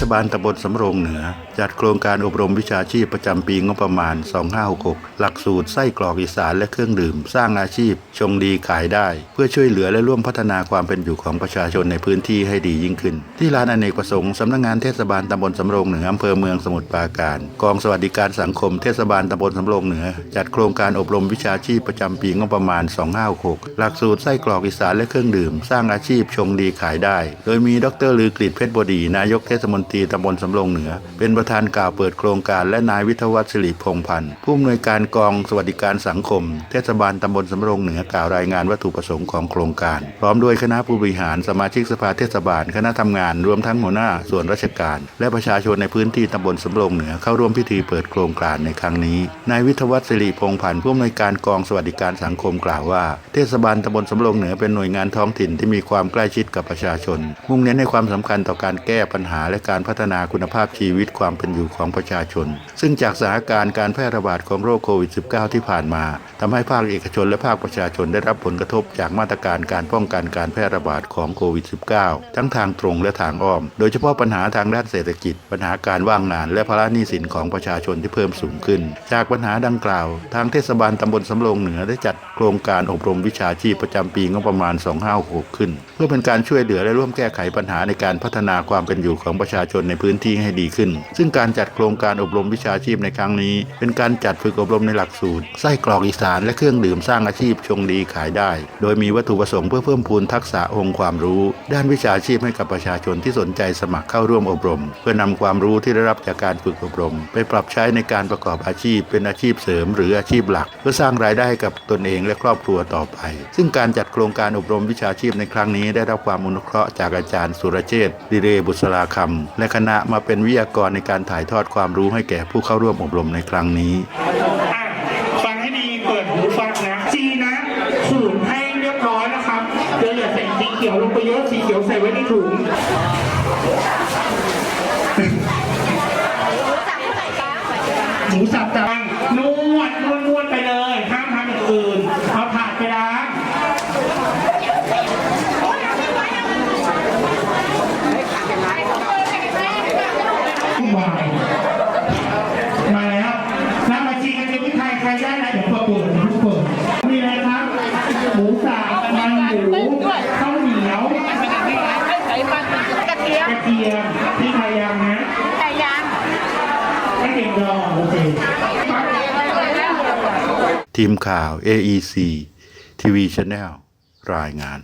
ศบาลตำบลสำโรงเหนือ จัดโครงการอบรมวิชาชีพประจำปีงบประมาณ 2566 หลักสูตรไส้กรอกอีสานและเครื่องดื่ม สร้างอาชีพ ชงดีขายได้ เพื่อช่วยเหลือและร่วมพัฒนาความเป็นอยู่ของประชาชนในพื้นที่ให้ดียิ่งขึ้น ที่ลานอเนกประสงค์สำนักงานเทศบาลตำบลสำโรงเหนืออำเภอเมืองสมุทรปราการ กองสวัสดิการสังคมเทศบาลตำบลสำโรงเหนือ จัดโครงการอบรมวิชาชีพประจำปีงบประมาณ 2566 หลักสูตรไส้กรอกอีสานและเครื่องดื่ม สร้างอาชีพชงดีขายได้ โดยมีดรลือกฤษเพชรบดีนายกเทศมนตรีตำบลสำโรงเหนือ เป็นประธานกล่าวเปิดโครงการและนายวิทวัฒน์สิริพงพันธ์ผู้อำนวยการกองสวัสดิการสังคม เทศบาลตำบลสำโรงเหนือกล่าวรายงานวัตถุประสงค์ของโครงการ พร้อมด้วยคณะผู้บริหารสมาชิกสภาเทศบาล คณะทำงานรวมทั้งหัวหน้าส่วนราชการ และประชาชนในพื้นที่ตำบลสำโรงเหนือเข้าร่วมพิธีเปิดโครงการในครั้งนี้นายวิทวัฒน์สิริพงพันธ์ผู้อำนวยการกองสวัสดิการสังคมกล่าวว่า เทศบาลตำบลสำโรงเหนือเป็นหน่วยงานท้องถิ่นที่มีความใกล้ชิดกับประชาชน มุ่งเน้นให้ความสำคัญต่อการแก้ปัญหาและการพัฒนาคุณภาพชีวิตความเป็นอยู่ของประชาชน ซึ่งจากสถานการณ์การแพร่ระบาดของโรคโควิด -19 ที่ผ่านมาทำให้ภาคเอกชนและภาคประชาชนได้รับผลกระทบจากมาตรการการป้องกันการแพร่ระบาดของโควิด -19 ทั้งทางตรงและทางอ้อม โดยเฉพาะปัญหาทางด้านเศรษฐกิจ ปัญหาการว่างงาน และภาระหนี้สินของประชาชนที่เพิ่มสูงขึ้น จากปัญหาดังกล่าว ทางเทศบาลตำบลสำโรงเหนือได้จัดโครงการอบรมวิชาชีพประจำปีงบประมาณ 2566 ขึ้น เพื่อเป็นการช่วยเหลือและร่วมแก้ไขปัญหาในการพัฒนาความเป็นอยู่ของประชาชนในพื้นที่ให้ดีขึ้น ซึ่งการจัดโครงการอบรมวิชาชีพในครั้งนี้ เป็นการจัดฝึกอบรมในหลักสูตรไส้กรอกอีสานและเครื่องดื่มสร้างอาชีพชงดีขายได้ โดยมีวัตถุประสงค์เพื่อเพิ่มพูนทักษะองค์ความรู้ ด้านวิชาชีพให้กับประชาชนที่สนใจสมัครเข้าร่วมอบรม เพื่อนำความรู้ที่ได้รับจากการฝึกอบรม ไปปรับใช้ในการประกอบอาชีพ เป็นอาชีพเสริม หรืออาชีพหลัก เพื่อสร้างรายได้กับตนเองและครอบครัวต่อไป ซึ่งการจัดโครงการอบรมวิชาชีพในครั้งนี้ได้รับความอนุเคราะห์จากอาจารย์สุรเชษฐ์ดิเรบุษราคำและคณะมาเป็นวิทยากรในการถ่ายทอดความรู้ให้แก่ผู้เข้าร่วมอบรมในครั้งนี้ฟังให้ดีเปิดหูฟังนะจีนะขูดให้เรียบร้อยนะครับเดี๋ยวอย่าใส่สีเขียวลงไปเยอะสีเขียวใส่ไว้ในถุงหมูสับจังนวดนวดนวดไปเลยห้ามทำอย่างอื่นเอาถาดไปล้งวาย มาแล้วน้ำมาชีกันเดี๋ยวพี่ ไทยใครได้นะเดี๋ยวเปิดทุกคนมีอะไรครับหมูสับมันหมูข้าวเหนียวไขมันกระเทียมกระเทียมพี่ไทยยังนะไก่ย่างไม่เด็กดองโอเคทีมข่าว AEC ทีวีช n แนลรายงาน